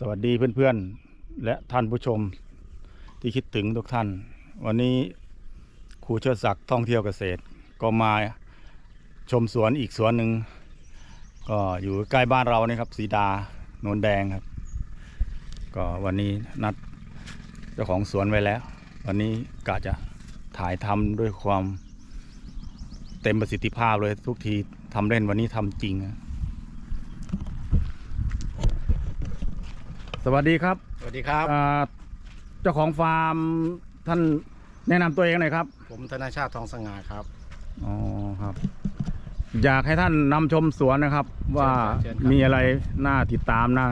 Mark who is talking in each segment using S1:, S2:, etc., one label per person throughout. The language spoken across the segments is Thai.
S1: สวัสดีเพื่อนๆ และท่านผู้ชมที่คิดถึงทุกท่าน วันนี้ครูเชิดศักดิ์ท่องเที่ยวเกษตร ก็มาชมสวนอีกสวนหนึ่งก็อยู่ใกล้บ้านเรานี่ครับสีดาโนนแดงครับ ก็วันนี้นัดเจ้าของสวนไว้แล้ว วันนี้กะจะถ่ายทำด้วยความเต็มประสิทธิภาพเลยทุกทีทำเล่นวันนี้ทำจริงอะ สวัสดีครับ
S2: สวัสดีครับ
S1: อ่าเจ้าของฟาร์มท่านแนะนำตัวเองหน่อยครับ
S2: ผมธนาชาติทองสง่าครับ
S1: อ๋อครับ อยากให้ท่านนำชมสวนนะครับ ว่า
S2: เชิญครับ
S1: มีอะไรน่าติดตามน่า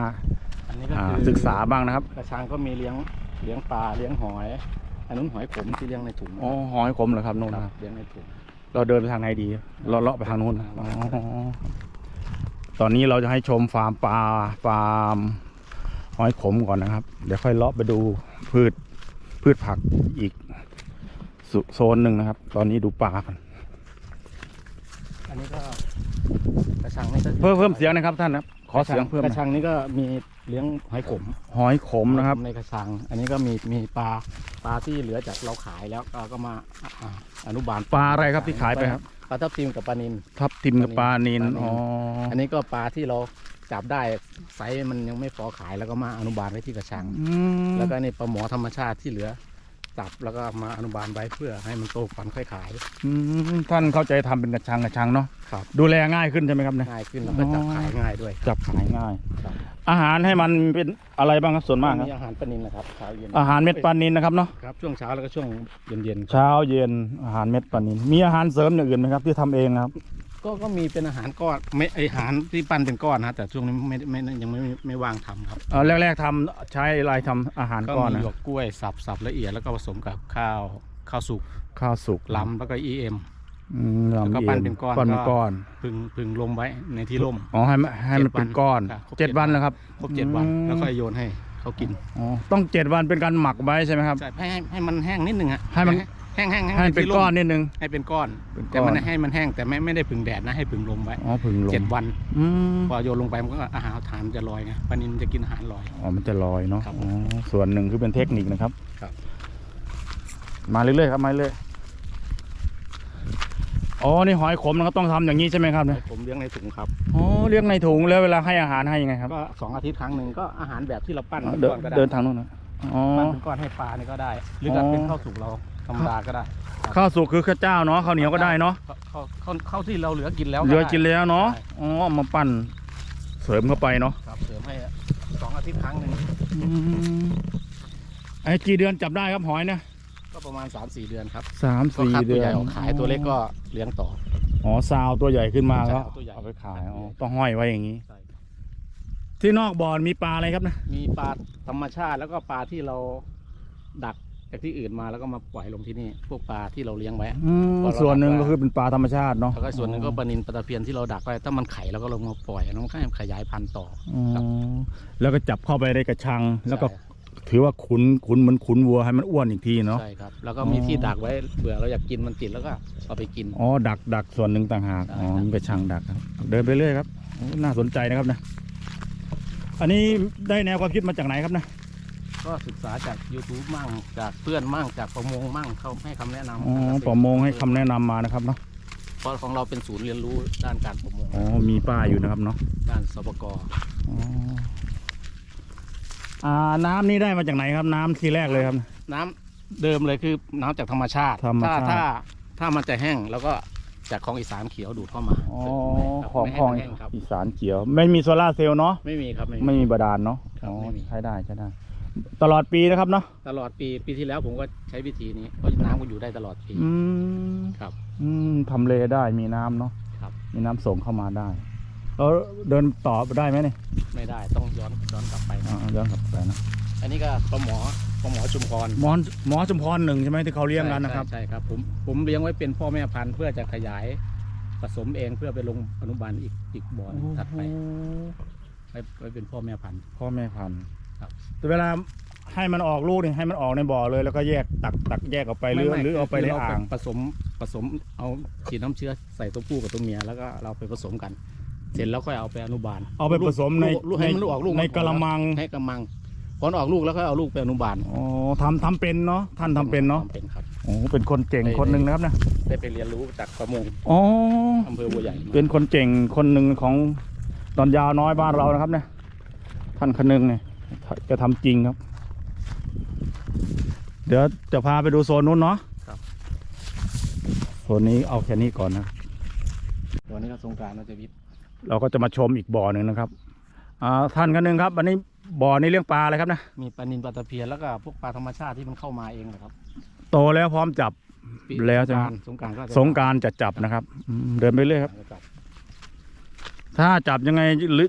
S2: อันนี้ก็
S1: อ่า
S2: คือ
S1: ศึกษาบ้างนะครับ
S2: กระชังก็มีเลี้ยงเลี้ยงปลาเลี้ยงหอย อันนู้นหอยขมที่เลี้ยงในถุง
S1: อ๋อหอยขมเหรอครับนู่น
S2: ค
S1: นะ
S2: รับเลี้ยงในถุง
S1: เราเดินไปทางไหนดีเราเลาะไปทางนู้นอ๋อตอนนี้เราจะให้ชมฟาร์มปลาฟาร์ม หอยขมก่อนนะครับ เดี๋ยวค่อยเลาะไปดูพืชพืชผักอีกสุโซนหนึ่งนะครับ ตอนนี้ดูปลาก่อน
S2: อันนี้ก็กระชังนี่ก็
S1: เพิ่มเพิ่มเสียงนะครับท่านนะครับขอเสียงเพิ่มห
S2: ก
S1: น่
S2: ระ
S1: อย
S2: ชังนี่ก็มีเลี้ยงหอยขม
S1: หอยขมนะครับ
S2: หอยขในกระชัง อันนี้ก็มีมีปลาปลาที่เหลือจากเราขายแล้วก็ก็มาอ่าอนุบาล
S1: ปลาอะไรครับที่ขายไปครับ
S2: ปลาทับทิมกับปลานิล
S1: ทับทิมกับปลานิน
S2: ปลานิล
S1: อ๋อ
S2: อันนี้ก็ปลาที่เรา จับได้ไซส์มันยังไม่พอขายแล้วก็มาอนุบาลไว้ที่กระชัง
S1: อืม
S2: แล้วก็นี่ปลาหมอธรรมชาติที่เหลือจับแล้วก็มาอนุบาลไว้เพื่อให้มันโตก่อนค่อยขาย
S1: อืมท่านเข้าใจทำเป็นกระชังกระชังเนาะ
S2: ครับ
S1: ดูแลง่ายขึ้นใช่ไหมครับเนี่ย
S2: ง่ายขึ้นแล้วก็จับขายง่ายด้วย
S1: จับขายง่าย
S2: ครับ
S1: อาหารให้มันเป็นอะไรบ้างครับส่วนมากครับ
S2: มีอาหารปลานิลนะครับเช้าเย็น
S1: อาหารเม็ดปลานินนะครับเนาะ
S2: ครับช่วงเช้าแล้วก็ช่วงเย็นเย็นๆ
S1: เช้าเย็นอาหารเม็ดปลานินมีอาหารเสริมอย่างอื่นไหมครับที่ทำเองครับ
S2: ก็ก็มีเป็นอาหารก้อนไม่ไออาหารที่ปั้นเป็นก้อนนะแต่ช่วงนี้ไม่ไม่ไม่ยังไม่ไม่ไม่ว่างทำครับ
S1: เออแรกๆทำใช้อะไรทำอาหาร
S2: ก็
S1: ก้อน
S2: มี
S1: นะ
S2: หยวกกล้วยสับสับละเอียดแล้วก็ผสมกับข้าวข้าวสุก
S1: ข้าวสุก
S2: ลำแล้วก็เอ็ม
S1: อืม
S2: แล้วก็
S1: ลำ
S2: ปั้น
S1: ย็
S2: เป็นก้อน
S1: ปั้นเป็น
S2: ก็
S1: ก้อน
S2: พึงพึงลมไว้ในที่ร่ม
S1: อ๋อให้มันให้มัน
S2: เจ็ดวัน
S1: เป็นก้อน
S2: ครับครบ
S1: เจ็ด
S2: เจ็ด
S1: วัน
S2: วัน
S1: แล้วครับ
S2: ครบเจ็ดวัน
S1: อืม
S2: แล้วค่อยโยนให้เขากิน
S1: อ๋อต้องเจ็ดวันเป็นการหมักไว้ใช่ไหมครับ
S2: ใช่ให้ให้ให้มันแห้งนิดนึงอะ
S1: ให้มัน
S2: แห้งแห้ง
S1: ให้มันเป็นก้อนนิดนึง
S2: ให้เป็นก้อน
S1: เป็นก้อน
S2: แต่มันให้มันแห้งแต่ไม่ไม่ได้ผึ่งแดดนะให้ผึ่งลมไว้
S1: อ๋อพึ่งลง
S2: เจ็ดวัน
S1: อืม
S2: พอโยนลงไปมันก็อาหารฐานมันจะลอยไงปลานินมันจะกินอาหารลอย
S1: อ๋อมันจะลอยเนาะ
S2: ครับ
S1: อ๋อส่วนหนึ่งคือเป็นเทคนิคนะครับ
S2: ครับ
S1: มาเรื่อยๆครับมาเรื่อยอ๋อนี่หอยขมนะครับต้องทำอย่างนี้ใช่ไหมครับเนี่ย
S2: ผมเลี้ยงในถุงครับ
S1: อ๋อเลี้ยงในถุงแล้วเวลาให้อาหารให้ยังไงครับ
S2: ก็สองอาทิตย์ครั้งหนึ่งก็อาหารแบบที่เราปั้น
S1: อ๋อ
S2: เป็น
S1: เดิ
S2: ก้อนนก็ได้
S1: เดินทางนู้นนะอ๋อ
S2: ปั้นเป็นก้อนให้ปลานี่ก็ได้ หรือจะ
S1: อ๋อ
S2: เป็นข้าวสุกเรา ธรรมดาก็ได้
S1: ข้าวสุกคือข้าวเจ้าเนาะข้าวเหนียวก็ได้เนาะ
S2: ข้าวข้าวข้าวที่เราเหลือกินแล้ว
S1: เหลือกิน
S2: ได้
S1: แล้วเนาะ
S2: ใช่
S1: อ๋อเอามาปั้นเสริมเข้าไปเนาะ
S2: ครับเสริมให้สองอาทิตย์ครั้งหนึ่ง
S1: อืมไอ้กี่เดือนจับได้ครับหอยเนี่ย
S2: ก็ประมาณ3 4เดือนครับ
S1: สาม
S2: ก็
S1: สี่
S2: คัด
S1: เดื
S2: ตัว
S1: อน
S2: ใหญ่ออกขายตัวเล็กก็เลี้ยงต่อ
S1: อ๋อซาวตัวใหญ่ขึ้นมา
S2: ใช่
S1: ก็
S2: เอาตัวใหญ่
S1: เอาไปขาย
S2: ครับ
S1: อ๋อต้องห้อยไว้อย่างนี้
S2: ใช่
S1: ที่นอกบ่อนมีปลาอะไรครับนะ
S2: มีปลาธรรมชาติแล้วก็ปลาที่เราดัก จากที่อื่นมาแล้วก็มาปล่อยลงที่นี่พวกปลาที่เราเลี้ยงไว้
S1: อืม
S2: พอเรา
S1: ส่วนหนึ่ง
S2: ดักไว้
S1: ก็คือเป็นปลาธรรมชาติเนาะ
S2: แล้วก็ส่วนหนึ่งก็ปลานินปลาตะเพียนที่เราดักไว้ถ้ามันไข่เราก็ลงมาปล่อยแล้วมันก็ให้มันขยายพันธุ์ต่อ
S1: อ๋อ
S2: ครับ
S1: แล้วก็จับเข้าไปในกระชัง แล้วก็
S2: ใช่
S1: ถือว่าขุนขุนเหมือนขุนวัวให้มันอ้วนอีกทีเนาะ
S2: ใช่ครับ แล้วก็มีที่ดักไว้เผื่อเราอยากกินมันติดแล้วก็เอาไปกิน
S1: อ๋อดักดักส่วนหนึ่งต่างหาก
S2: ใช่
S1: อ๋อ
S2: ครับ
S1: มีกระชังดักครับ เดินไปเรื่อยครับโอ้น่าสนใจนะครับนะ อันนี้ได้แนวความคิดมาจากไหนครับนะ
S2: ก็ศึกษาจาก YouTube มั่งจากเพื่อนมั่งจากประมงมั่งเขาให้คำแนะนำ
S1: อ๋อประมงให้คำแนะนำมานะครับเนาะ
S2: เพราะของเราเป็นศูนย์เรียนรู้ด้านการประมง
S1: อ๋อมีป้ายอยู่นะครับเนาะ
S2: ด้านสปก
S1: อ๋ออ่าน้ำนี่ได้มาจากไหนครับน้ำทีแรกเลยครับ
S2: น้ำเดิมเลยคือน้ำจากธรรมชาติ
S1: ธรรมชาติ
S2: ถ้าถ้าถ้ามันจะแห้งแล้วก็ จากของอีสานเขียวดูดเข้ามา
S1: อ๋อ
S2: ครับ
S1: ของ
S2: ไม่ให้
S1: ของ
S2: มันแห้งครับ
S1: อีสานเขียว ไม่มีโซลาร์เซลล์เนาะ
S2: ไม่มีครับ ไม่
S1: ไม่
S2: มี
S1: มีบาดาลเนาะ
S2: ครับ
S1: อ๋อ
S2: ไม่มี
S1: ใช้ได้ใช้ได้ ตลอดปีนะครับเนาะ
S2: ตลอดปีปีที่แล้วผมก็ใช้วิธีนี้เพราะน้ำก็อยู่ได้ตลอดปี
S1: อืม
S2: ครับ
S1: อืมทำเลได้มีน้ำเนาะ
S2: ครับ
S1: มีน้ำส่งเข้ามาได้แล้วเดินต่อไปได้ไหมเนี่ย
S2: ไม่ได้ต้องย้อนย้อนกลับไป
S1: อ่าย้อนกลับไปนะ
S2: อันนี้ก็ปลาหมอปลาหมอชุมพร
S1: หมอหมอจุมพรหนึ่งใช่ไหมที่เขาเลี้ยงกันนะครับ
S2: ใช่ใช่ครับผมผมเลี้ยงไว้เป็นพ่อแม่พันธุ์เพื่อจะขยายผสมเองเพื่อไปลงอนุบาลอีกอีกบ่อหนึ่งถัดไปไว้ไว้เป็นพ่อแม่พันธุ์
S1: พ่อแม่พันธุ์
S2: ครับ
S1: แต่เวลาให้มันออกลูกเนี่ยให้มันออกในบ่อเลย แล้วก็แยกตักตักแยกออกไปหรือ
S2: ม่ม่
S1: หรือเอาไปใน
S2: คืร
S1: อ่าง
S2: ผสมผสมเอาฉีดน้ำเชื้อใส่ตัวผู้กับตัวเมียแล้วก็เราไปผสมกัน เสร็จแล้วค่อยเอาไปอนุบาล
S1: เอาไปผสมใน
S2: ลูกให้มันลูกออกลูก
S1: ใน
S2: มาก
S1: ระมัง
S2: ให้กระมัง พอออกลูกแล้วก็เอาลูกไปอนุบาล
S1: อ๋อทำทำเป็นเนาะท่านทำเป็นเนาะ
S2: ทำเป็นครับ
S1: โอ้เป็นคนเก่ง
S2: ได้
S1: คนหนึ่งนะครับนะ
S2: ได้ไปเรียนรู้จากประมง
S1: อ๋อ
S2: อำเภอบัวใหญ่มา
S1: เป็นคนเก่งคนหนึ่งของตอนยาวน้อยบ้านเรานะครับเนี่ยท่านคนหนึงเนี่ยจะทำจริงครับ เดี๋ยวจะพาไปดูโซนนู้นเนาะโซนนี้เอาแค่นี้ก่อนนะ
S2: ตัวนี้ก็สงกรารเราจะวิทย์
S1: เราก็จะมาชมอีกบ่อหนึ่งนะครับ อ่าท่านคนหนึ่งครับอันนี้ บ่อนี้เลี้ยงปลาอะไรครับนะ
S2: มีปลานินปลาตะเพียนแล้วก็พวกปลาธรรมชาติที่มันเข้ามาเองนะครับ
S1: โตแล้วพร้อมจับ
S2: ปี
S1: แล้วใช่ไหม
S2: สงกรารก็จะ
S1: สงกรารจะจับนะครับอืมเดินไปเรื่อยครับ
S2: จะจับ
S1: ถ้าจับยังไง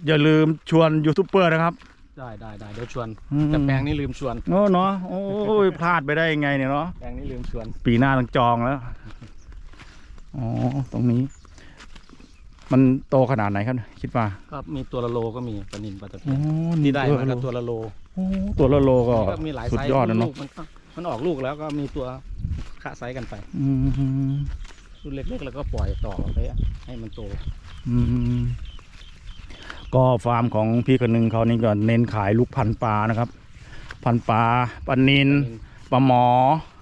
S1: อย่าลืมชวนยูทูบเบอร์นะครับ
S2: ได้ได้ได้เดี๋ยวชวน
S1: อืม
S2: แต่แปลงนี้ลืมชวน
S1: โอ้เนาะโอ้ยพลาดไปได้ยังไงเนี่ยเนาะ
S2: แปลงนี้ลืมชวน
S1: ปีหน้าต้องจองแล้ว อ๋อ ตรงนี้ มันโตขนาดไหนครับ คิดว่า
S2: ก็มีตัวละโลก็มีปลานินปลาตะเพี
S1: อ๋
S2: ย
S1: อน
S2: นี่ได้
S1: ตัว
S2: มา
S1: ละ
S2: ก็
S1: โล
S2: ตัวละโล
S1: โอ้ตัวละโลก็
S2: นี่ก็มีหลาย
S1: สุด
S2: ไซส์
S1: ยอดนะเนาะ
S2: ลูกมันก็มันออกลูกแล้วก็มีตัวคะไซส์กันไป
S1: อืม
S2: รุ่นเล็กๆแล้วก็ปล่อยต่อไปให้มันโต
S1: อืมก็ฟาร์มของพี่คนหนึ่งเขานี่ก็เน้นขายลูกพันธุ์ปลานะครับ พันธุ์ปลาปลานินปลาหมอ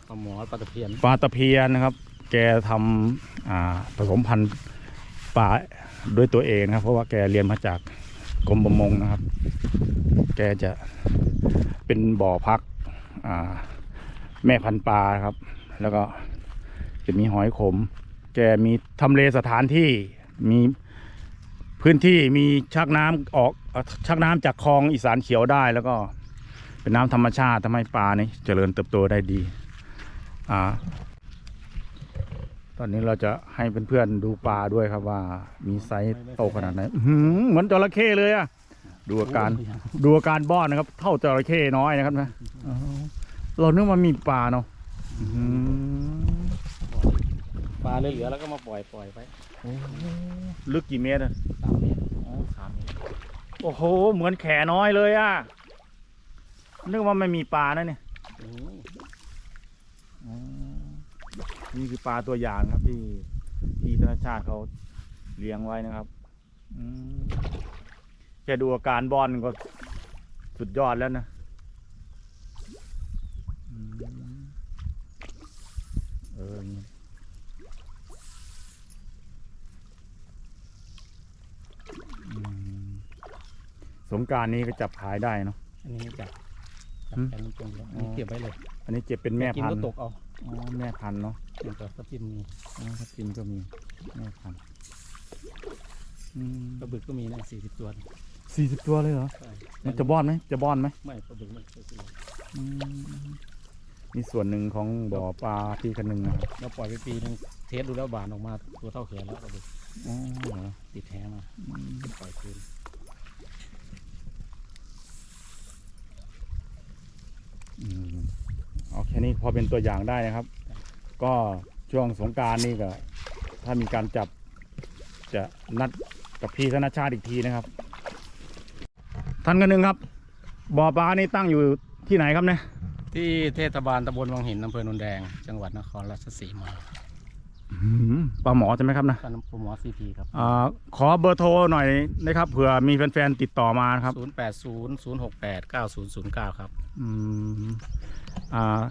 S2: ปลาหมอปลาตะเพียน
S1: ปลาตะเพียนนะครับ แกทำอ่าผสมพันธุ์ ปลาด้วยตัวเองนะครับ เพราะว่าแกเรียนมาจากกรมประมงนะครับ แกจะเป็นบ่อพักแม่พันปลาครับ แล้วก็จะมีหอยขม แกมีทำเลสถานที่มีพื้นที่มีชักน้ำออกชักน้ำจากคลองอีสานเขียวได้แล้วก็เป็นน้ำธรรมชาติทำให้ปลานี่เจริญเติบโตได้ดี อ่า ตอนนี้เราจะให้เพื่อนๆดูปลาด้วยครับว่า มีไซส์โตขนาดไหนอื้อหือเหมือนจระเข้เลยอะดูอาการดูอาการบ้อนนะครับ เท่าจระเข้น้อยนะครับนะอ๋อเรานึกว่ามีปลาเนาะอื้อหือ
S2: ปลาเหลือๆแล้วก็มาปล่อยปล่อยไป
S1: ลึกกี่เมตรอะ
S2: สามเมตรอ๋อสามเมตร
S1: โอ้โห เหมือนแขน้อยเลยอะนึกว่าไม่มีปลานะเนี่ย
S2: อืม
S1: อ๋อ นี่คือปลาตัวอย่างครับที่ที่ธนชาติเขาเลี้ยงไว้นะครับอืมแค่ดูอาการบอลก็สุดยอดแล้วนะอืมเอออย่างงี้อืมสงกรารนี้ก็จับขายได้เนาะ
S2: อันนี้จับจับ
S1: อืม
S2: แขนมันตรงแล้วอัน
S1: อ๋
S2: นี้
S1: อ
S2: เก็บไว้เลย
S1: อันนี้เจ็บเป็นแม่
S2: กิน
S1: พัน
S2: ก็
S1: ธุ์
S2: ตกเอา
S1: อ๋อแม่พันธุ์เนาะ
S2: มันก็ทับทิมมี
S1: อ๋อทับทิมก็มีแม่พันธุ์อืม
S2: ปลาบึกก็มีนะสี่สิบตัว
S1: สี่สิบตัวเลยเหรอ
S2: ใช่
S1: มันจะบ้อนไหม จะบ้อนไหม
S2: ไม่ปลาบึกไม่เคยกินเลย
S1: อืมนี่ส่วนหนึ่งของบ่อปลาพี่คนหนึ่งนะครับ
S2: เราปล่อยไปปีนึงเทสดูแล้วบานออกมาตัวเท่าแขนแล้วปลาบึก
S1: อ๋อเหรอ
S2: ติดแหมา
S1: อืม
S2: ปล่อยคืน
S1: อืมเอาแค่นี้พอเป็นตัวอย่างได้นะครับ ก็ช่วงสงกรารนี่ก็ ถ้ามีการจับจะนัดกับพี่ธนชาติอีกทีนะครับ ท่านคนหนึ่งครับ บ่อปลานี่ตั้งอยู่ที่ไหนครับเนี่ย
S2: ที่เทศบาลตำบลวังหินอำเภอโนนแดง จังหวัดนครราชสีมา
S1: อืมปลาหมอใช่ไหมครับนะ
S2: ท่านปหมอซีพีครับ
S1: อาขอเบอร์โทรหน่อยนะครับเผื่อมีแฟนๆติดต่อมานะครับ
S2: ศูนย์แปดศูนย์ศูนย์หกแปดเก้าศูนย์ศูนย์เก้าครับ
S1: อืมอ่า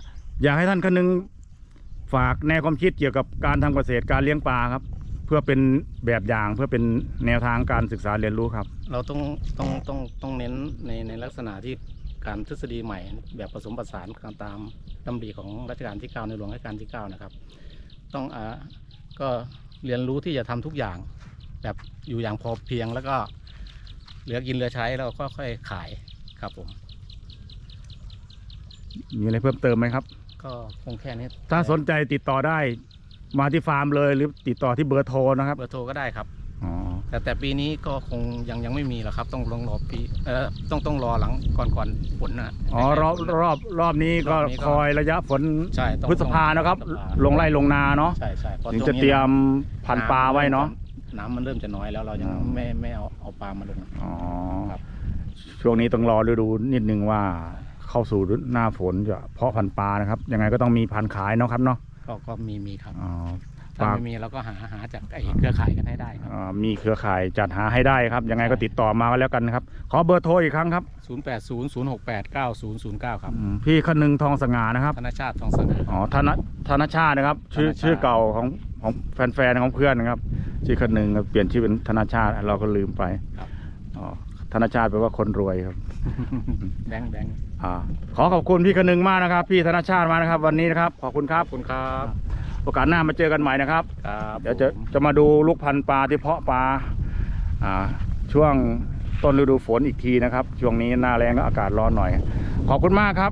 S1: อยากให้ท่านคนหนึง ฝากแนวความคิดเกี่ยวกับการทำเกษตรการเลี้ยงปลาครับ เพื่อเป็นแบบอย่างเพื่อเป็นแนวทางการศึกษาเรียนรู้ครับ
S2: เราต้องต้องต้องต้องเน้นในในลักษณะที่การทฤษฎีใหม่ แบบผสมผสานกันตามดำริของรัชกาลที่ 9 ในหลวงรัชกาลที่ 9 นะครับ ต้องอ่าก็เรียนรู้ที่จะทำทุกอย่าง แบบอยู่อย่างพอเพียงแล้วก็เหลือกินเหลือใช้แล้วก็ค่อยขายครับผม
S1: มีอะไรเพิ่มเติมไหมครับ
S2: ก็คงแค่นี้
S1: ถ้าสนใจติดต่อได้ มาที่ฟาร์มเลยหรือติดต่อที่เบอร์โทรนะครับ
S2: เบอร์โทรก็ได้ครับ
S1: อ๋อ
S2: แต่แต่ปีนี้ก็คงยังยังไม่มีหรอกครับ ต้องลองรอปีเออต้องต้องรอหลังก่อนก่อนฝนนะ
S1: อ๋อรอบรอบรอบนี้ก็
S2: รอบนี้ก็
S1: คอยระยะฝน
S2: ใช่ต้อง
S1: พฤษภานะครับ
S2: พฤษภา
S1: ลงไร่ลงนาเนาะ
S2: ใช่ใช่พอ
S1: ถึง
S2: ช่ว
S1: จะ
S2: นี้
S1: เตรียมพันธุ์ปลาไว้เนาะ
S2: น้ำมันเริ่มจะน้อยแล้วเรายัง
S1: อ๋อ
S2: ไม่ไม่เอาเอาปลามาลง
S1: อ๋อ
S2: ครับ
S1: ช่วงนี้ต้องรอฤดูนิดนึงว่า เข้าสู่ฤดูหน้าฝนจะเพาะพันธุ์ปลานะครับ ยังไงก็ต้องมีพันธุ์ขายเนาะครับเนาะ
S2: ก็ก็มีมีครับ
S1: อ๋อ
S2: ถ้า
S1: ฝาก
S2: ไม่มีเราก็หาหาจากไอ้เครือข่ายกันให้ได้ครับ
S1: อ่ามีเครือข่ายจัดหาให้ได้ครับ ยังไงก็ติดต่อมาก็แล้วกันนะครับ ขอเบอร์โทรอีกครั้งครับ
S2: 0 8 0 0 6 8 9 0 0 9 ครับ
S1: อืมพี่คนึงทองสง่านะครับ
S2: ธนชาติทองสง่า
S1: อ๋อธนธนชาตินะครับ ชื่อ
S2: ธนชาติ
S1: ชื่อเก่าของของแฟนๆของเพื่อนนะครับ ชื่อคนึงครับเปลี่ยนชื่อเป็นธนชาติเราก็ลืมไป
S2: ครับ
S1: อ๋อ ธนชาติแปลว่าคนรวยครับ
S2: แบงค์แบงค์
S1: อ่าขอขอบคุณพี่คนึงมากนะครับ พี่ธนชาติมากนะครับ วันนี้นะครับ ขอบคุณค
S2: ข
S1: รั
S2: อ
S1: บบ
S2: คุณครับ
S1: โอกาสหน้ามาเจอกันใหม่นะครับ
S2: ครับ
S1: เดี๋ยวจะ
S2: ผม
S1: จะมาดูลูกพันธุ์ปลาที่เพาะปลาอ่าช่วงต้นฤดูฝนอีกทีนะครับ ช่วงนี้หน้าแรงก็อากาศร้อนหน่อย ขอบคุณมากครับ